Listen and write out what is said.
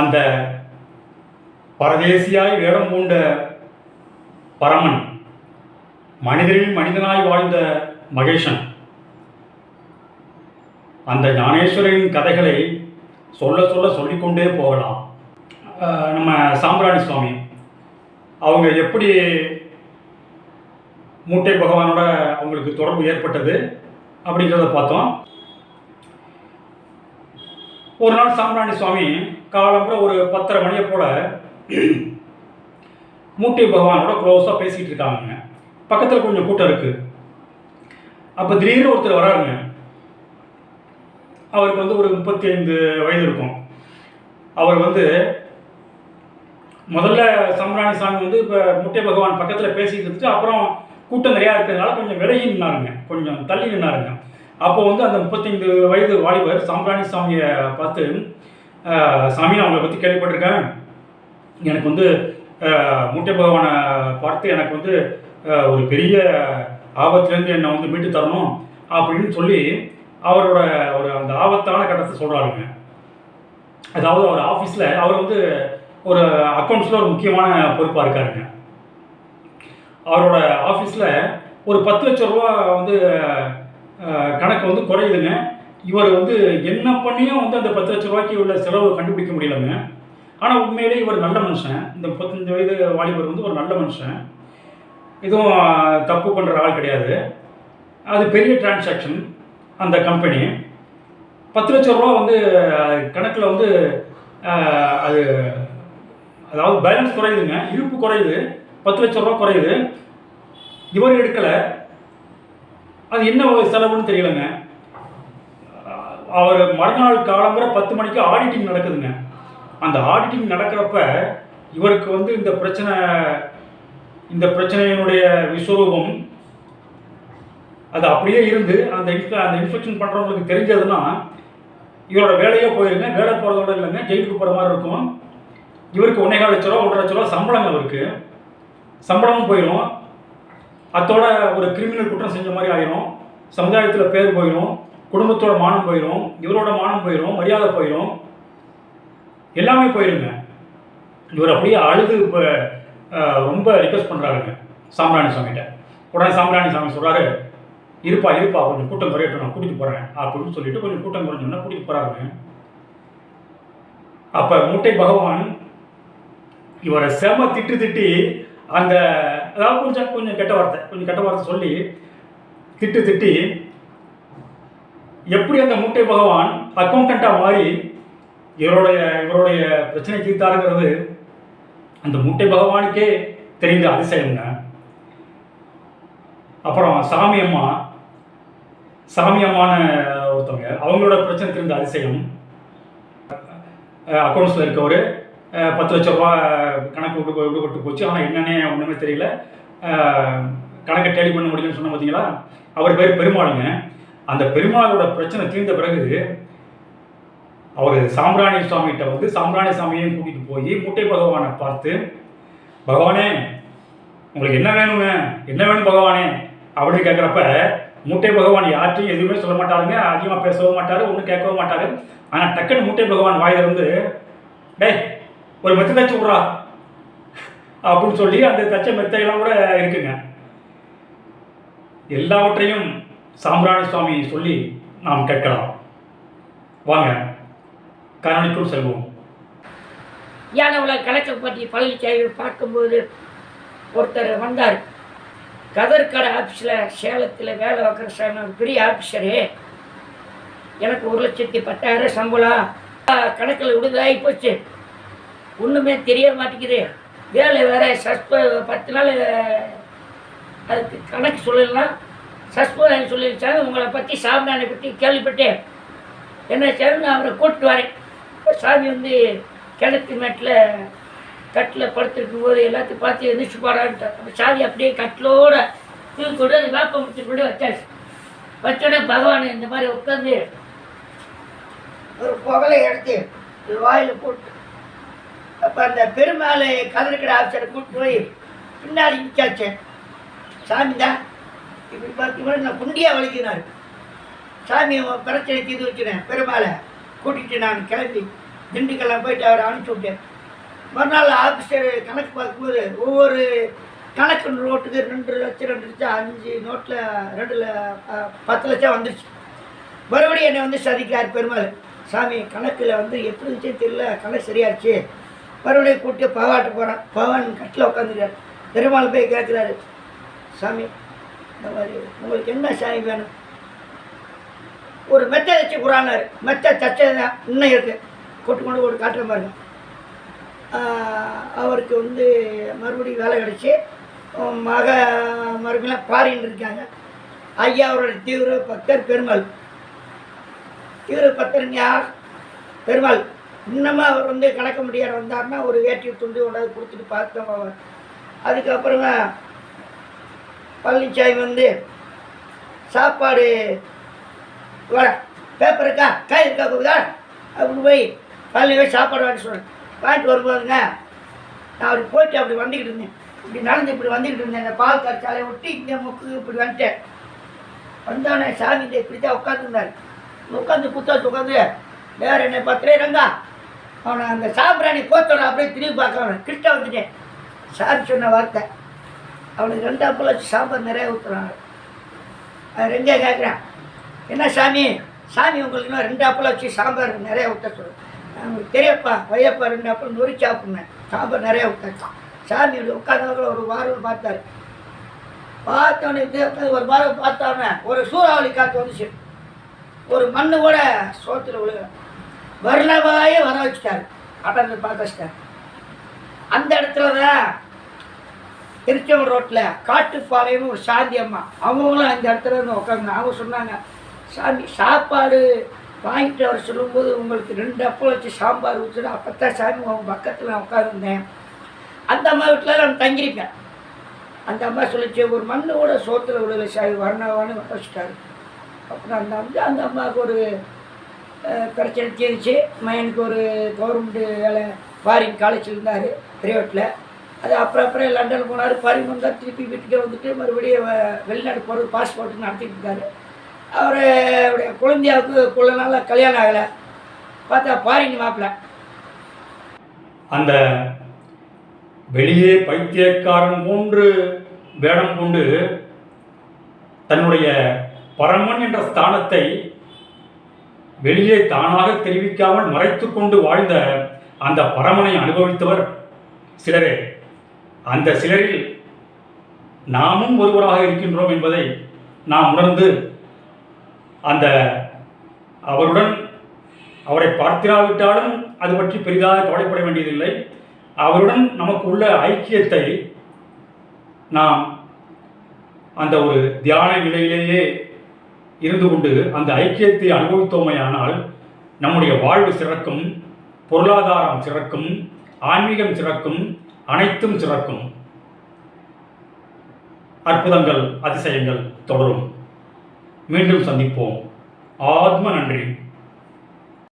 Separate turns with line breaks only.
அந்த பரதேசியாய் வேடம் பூண்ட பரமன் மனிதரில் மனிதனாய் வாழ்ந்த மகேஷன் அந்த ஞானேஸ்வரின் கதைகளை சொல்ல சொல்ல சொல்லிக்கொண்டே போகலாம். நம்ம சாம்பிராணி சுவாமி அவங்க எப்படி மூட்டை பகவானோட அவங்களுக்கு தொடர்பு ஏற்பட்டது அப்படிங்கிறத பார்த்தோம். ஒரு நாள் சாம்பிராணி சுவாமி காலம்புற ஒரு பத்தரை மணியை போல மூட்டை பகவானோட க்ளோஸாக பேசிக்கிட்டு இருக்காங்க பக்கத்தில் கொஞ்சம் கூட்டம் இருக்குது அப்போ திடீர்னு ஒருத்தர் வராருங்க. அவருக்கு வந்து ஒரு முப்பத்தி ஐந்து வயது இருக்கும். அவர் வந்து முதல்ல சாம்ராணி சாமி வந்து இப்போ முட்டை பகவான் பக்கத்தில் பேசிட்டு இருந்துச்சு அப்புறம் கூட்டம் நிறையா இருக்கிறதுனால கொஞ்சம் விலகி நின்னாருங்க. கொஞ்சம் தள்ளி நின்னாருங்க. அப்போ வந்து அந்த முப்பத்தைந்து வயது வாலிபர் சாம்பிராணி சாமியை பார்த்து சாமியை சாமி அவங்களை பற்றி கேள்விப்பட்டிருக்கேன். எனக்கு வந்து மூட்டை முட்டை பகவானை பார்த்து எனக்கு வந்து ஒரு பெரிய ஆபத்துலேருந்து என்னை வந்து மீட்டு தரணும் அப்படின்னு சொல்லி அவரோட ஒரு அந்த ஆபத்தான கட்டத்தை சொல்கிறாருங்க அதாவது அவர் ஆஃபீஸில் அவர் வந்து ஒரு அக்கௌண்ட்ஸில் ஒரு முக்கியமான பொறுப்பாக இருக்காருங்க. அவரோட ஆஃபீஸில் ஒரு பத்து லட்ச ரூபா வந்து கணக்கு வந்து குறையுதுங்க. இவர் வந்து என்ன பண்ணியும் வந்து அந்த பத்து லட்ச ரூபாய்க்கு உள்ள செலவு கண்டுபிடிக்க முடியலங்க. ஆனால் உண்மையிலே இவர் நல்ல மனுஷன். இந்த முப்பத்தஞ்சு வயது வாலிபர் வந்து ஒரு நல்ல மனுஷன். இதுவும் தப்பு பண்ணுற ஆள் கிடையாது. அது பெரிய டிரான்சாக்ஷன் அந்த கம்பெனி பத்து லட்ச ரூபா வந்து கணக்கில் வந்து அது அதாவது பேலன்ஸ் குறையுதுங்க. இருப்பு குறையுது. பத்து லட்ச ரூபா குறையுது. இவர் எடுக்கலை. அது என்ன ஒரு செலவுன்னு தெரியலங்க. அவர் மறுநாள் காலம்புற பத்து மணிக்கு ஆடிட்டிங் நடக்குதுங்க. அந்த ஆடிட்டிங் நடக்கிறப்ப இவருக்கு வந்து இந்த பிரச்சனை இந்த பிரச்சனையினுடைய விஸ்வரூபம் அது அப்படியே இருந்து அந்த இன்ஸ்பெ அந்த இன்ஸ்பெக்ஷன் பண்ணுறவங்களுக்கு தெரிஞ்சதுன்னா இவரோட வேலையே போயிருங்க. வேலை போகிறதோட இல்லைங்க. ஜெயிலுக்கு போகிற மாதிரி இருக்கும். இவருக்கு ஒன்றே லட்ச ரூபா ஒன்றரை லட்ச ரூபா சம்பளம் அவருக்கு சம்பளமும் போயிடும் அத்தோட ஒரு கிரிமினல் குற்றம் செஞ்ச மாதிரி ஆயிரும். சமுதாயத்தில் பேர் போயிடும் குடும்பத்தோட மானம் போயிடும் இவரோட மானம் போயிடும் மரியாதை போயிடும் எல்லாமே போயிருங்க. இவர் அப்படியே அழுது இப்போ ரொம்ப ரிக்வஸ்ட் பண்ணுறாருங்க சாம்ராணி சாமிகிட்ட. உடனே சாம்ராணி சாமி சொல்கிறாரு இருப்பா இருப்பா கொஞ்சம் கூட்டம் குறையட்டும் நான் கூட்டிகிட்டு போகிறேன் அப்படின்னு சொல்லிட்டு கொஞ்சம் கூட்டம் குறைஞ்சோம்னா கூட்டிகிட்டு போகிறாருங்க அப்போ முட்டை பகவான் இவரை செம திட்டு திட்டி அந்த அதாவது கொஞ்சம் கொஞ்சம் கெட்ட வார்த்தை கொஞ்சம் கெட்ட வார்த்தை சொல்லி திட்டு திட்டி எப்படி அந்த முட்டை பகவான் அக்கௌண்டண்ட்டாக மாறி இவருடைய இவருடைய பிரச்சனை தீர்த்தாருங்கிறது அந்த முட்டை பகவானுக்கே தெரிந்த அதிசயம்ங்க அப்புறம் சாமி அம்மா சாமி அம்மான ஒருத்தவங்க அவங்களோட பிரச்சனை தெரிந்த அதிசயம் அக்கௌண்ட்ஸில் இருக்கவர் பத்து லட்ச ரூபா கணக்கு விட்டு விடுபட்டு போச்சு. ஆனால் என்னன்னே ஒன்றுமே தெரியல. கணக்கை டேலி பண்ண முடியலன்னு சொன்ன பார்த்தீங்களா அவர் பேர் பெருமாளுங்க. அந்த பெருமாளோட பிரச்சனை தீர்ந்த பிறகு அவர் சாம்பிராணி சுவாமிகிட்ட வந்து சாம்பிராணி சாமியையும் கூட்டிகிட்டு போய் முட்டை பகவானை பார்த்து பகவானே உங்களுக்கு என்ன வேணுங்க என்ன வேணும் பகவானே? அப்படின்னு கேட்குறப்ப முட்டை பகவான் யார்ட்டையும் எதுவுமே சொல்ல மாட்டாருங்க. அதிகமாக பேசவும் மாட்டார் ஒன்றும் கேட்கவும் மாட்டார். ஆனால் டக்குன்னு முட்டை பகவான் வாயிலிருந்து டேய் ஒரு மெத்தை தச்சு விட்றா. அப்படின்னு சொல்லி அந்த தச்ச மெத்தையெல்லாம் கூட இருக்குங்க. எல்லாவற்றையும் சாம்பிராணி சுவாமி சொல்லி நாம் கேட்கலாம். வாங்க கருணைக்குள் செல்வோம்.
யானை உலக கணக்கை பற்றி பழனிசாமி பார்க்கும்போது ஒருத்தர் வந்தார். கதர்கடை ஆஃபீஸில் சேலத்தில் வேலை வைக்கிற சார் பெரிய ஆஃபீஸரு எனக்கு ஒரு லட்சத்தி பத்தாயிரம் சம்பளம். கணக்கில் விடுதலாகி போச்சு. ஒன்றுமே தெரிய மாட்டேங்குது. வேலை வேறு சஸ்ப பத்து நாள் அதுக்கு கணக்கு சொல்லலாம் சஸ்பெண்ட் சொல்லிருச்சாங்க உங்களை பற்றி சாமியானை பற்றி கேள்விப்பட்டேன். என்ன சார் நான் அவரை கூப்பிட்டு வரேன். சாமி வந்து கிணத்து மேட்டில் கட்டில் படுத்துருக்கும் போது எல்லாத்தையும் பார்த்து எந்திரிச்சு போகிறான்ட்டு அப்போ சாமி அப்படியே கட்டிலோட தூக்கி கொண்டு அது வேப்ப முடிச்சு கொண்டு வச்சாச்சு வச்சோடனே பகவான் இந்த மாதிரி உட்காந்து ஒரு புகழை எடுத்து வாயில் போட்டு அப்போ அந்த பெருமாளை கதிர்கடை ஆஃபீஸரை கூப்பிட்டு போய் பின்னாடி நிற்காச்சேன் சாமி தான் இப்படி பார்த்தீங்கன்னா நான் குண்டியாக வலிக்கினார். சாமி பிரச்சனை தீர்த்து வச்சுனேன் பெருமாளை கூட்டிகிட்டு நான் கிளம்பி திண்டுக்கல்லாம் போயிட்டு அவரை அனுப்பிச்சி விட்டேன். மறுநாள் ஆஃபீஸர் கணக்கு பார்க்கும்போது ஒவ்வொரு கணக்கு நோட்டுக்கு ரெண்டு லட்சம் ரெண்டு லட்சம் அஞ்சு நோட்டில் ரெண்டு ல- பத்து லட்சம் வந்துருச்சு. மறுபடியும் என்னை வந்து சதிக்கிறார் பெருமாள். சாமி கணக்கில் வந்து எப்படி இருந்துச்சுன்னு தெரியல. கணக்கு சரியாச்சு மறுபடியும் கூப்பிட்டு பவாட்ட போகிறான் பவான் கட்டில் உட்காந்துருக்கார் பெருமாள் போய் கேட்குறாரு சாமி இந்த மாதிரி உங்களுக்கு என்ன சாமி வேணும்? ஒரு மெத்தை வச்சு குரானார் மெத்தை தச்சது தான் இன்னும் இருக்குது கொட்டு கொண்டு ஒரு காட்டுற பாருங்க அவருக்கு வந்து மறுபடியும் வேலை கிடச்சி. மக மறுபடியும் பாரின்னு இருக்காங்க. ஐயா அவரோட தீவிர பக்தர் பெருமாள். தீவிர பக்தர் யார்? பெருமாள். இன்னமும் அவர் வந்து கணக்க முடியாத வந்தாருன்னா ஒரு வேட்டி துண்டு கொண்டாந்து கொடுத்துட்டு பார்த்தோம் அவர் அதுக்கப்புறமா பழனிசாமி வந்து சாப்பாடு வர பேப்பர் இருக்கா? காய் இருக்கா கொடுதா அப்படின்னு போய் பழனி போய் சாப்பாடு வாங்கி சொல்கிறேன் வாங்கிட்டு வரும்போதுங்க நான் அப்படி போயிட்டு அப்படி வந்துக்கிட்டு இருந்தேன். இப்படி நடந்து இப்படி வந்துக்கிட்டு இருந்தேன். இந்த பால் கரைச்சாலை விட்டு இங்கே முக்கு இப்படி வந்துட்டேன். வந்தோடனே சாமி இப்படி தான் உட்காந்துருந்தார் உட்காந்து குத்தாச்சு உட்காந்து வேறு என்ன பத்திரே ரங்கா? அவனை அந்த சாம்பிராணி கோத்தோட அப்படியே திரும்பி பார்க்கறவன் கிட்ட வந்துட்டேன் சாமி சொன்ன வார்த்தை. அவனுக்கு ரெண்டு அப்பளம் வச்சு சாம்பார் நிறைய ஊற்றுறாங்க அது ரெண்டே கேட்குறேன் என்ன சாமி? சாமி உங்களுக்கு இன்னும் ரெண்டு அப்பளம் வச்சு சாம்பார் நிறைய ஊற்ற சொல்லுவேன் உங்களுக்கு தெரியப்பா வையப்பா ரெண்டு அப்பளம் நொறி சாப்பிட்னேன் சாம்பார் நிறைய ஊற்றாச்சு சாமி உட்காந்தவர்கள் ஒரு வாரம் பார்த்தாரு. பார்த்தவனே ஒரு வாரம் பார்த்தவன ஒரு சூறாவளி காற்று வந்துச்சு. ஒரு மண்ணு கூட சோத்தில் விழுகல. வரலவாயே வர வச்சுட்டாரு. அடர்ந்து பார்க்க அந்த இடத்துல தான் திருச்செங்கோடு ரோட்டில் காட்டுப்பாளையம்னு ஒரு சாந்தி அம்மா. அவங்களும் அந்த இடத்துல இருந்து உட்காந்து அவங்க சொன்னாங்க சாமி சாப்பாடு வாங்கிட்டு வர சொல்லும்போது உங்களுக்கு ரெண்டு அப்பளம் வச்சு சாம்பார் ஊற்றுட்டு அப்போத்தான் சாமி அவங்க பக்கத்தில் உட்காந்துருந்தேன் அந்த அம்மா வீட்டில் நான் தங்கியிருப்பேன் அந்த அம்மா சொல்லிச்சு ஒரு மண்ணோட சோத்துல விடலை சாமி வரணவான்னு வர வச்சுட்டாரு. அப்புறம் அந்த அம்மா அந்த அம்மாவுக்கு ஒரு பிரச்சனை தீர்ந்துச்சு மயனுக்கு ஒரு கவர்மெண்ட் வேலை ஃபாரின் காலேஜில் இருந்தார் பிரைவேட்டில் அது அப்புறம் அப்புறம் லண்டன் போனார் ஃபாரின் வந்தார் திருப்பி வீட்டுக்கே வந்துட்டு மறுபடியும் வெளிநாடு போகிறது பாஸ்போர்ட் நடத்திட்டு இருக்காரு. அவருடைய குழந்தையாவுக்கு குள்ள நாளில் கல்யாணம் ஆகலை. பார்த்தா ஃபாரின் மாப்பிள்ள
அந்த வெளியே பைத்தியக்காரன் போன்று வேடம் கொண்டு தன்னுடைய பரமன் என்ற ஸ்தானத்தை வெளியே தானாக தெரிவிக்காமல் மறைத்து கொண்டு வாழ்ந்த அந்த பரமனை அனுபவித்தவர் சிலரே. அந்த சிலரில் நாமும் ஒருவராக இருக்கின்றோம் என்பதை நாம் உணர்ந்து அந்த அவருடன் அவரை பார்த்திராவிட்டாலும் அது பற்றி பெரிதாக கவலைப்பட வேண்டியதில்லை. அவருடன் நமக்கு உள்ள ஐக்கியத்தை நாம் அந்த ஒரு தியான நிலையிலேயே இருந்து கொண்டு அந்த ஐக்கியத்தை அனுபவித்தோமையானால் நம்முடைய வாழ்வு சிறக்கும் பொருளாதாரம் சிறக்கும் ஆன்மீகம் சிறக்கும் அனைத்தும் சிறக்கும். அற்புதங்கள் அதிசயங்கள் தொடரும். மீண்டும் சந்திப்போம். ஆத்ம நன்றி.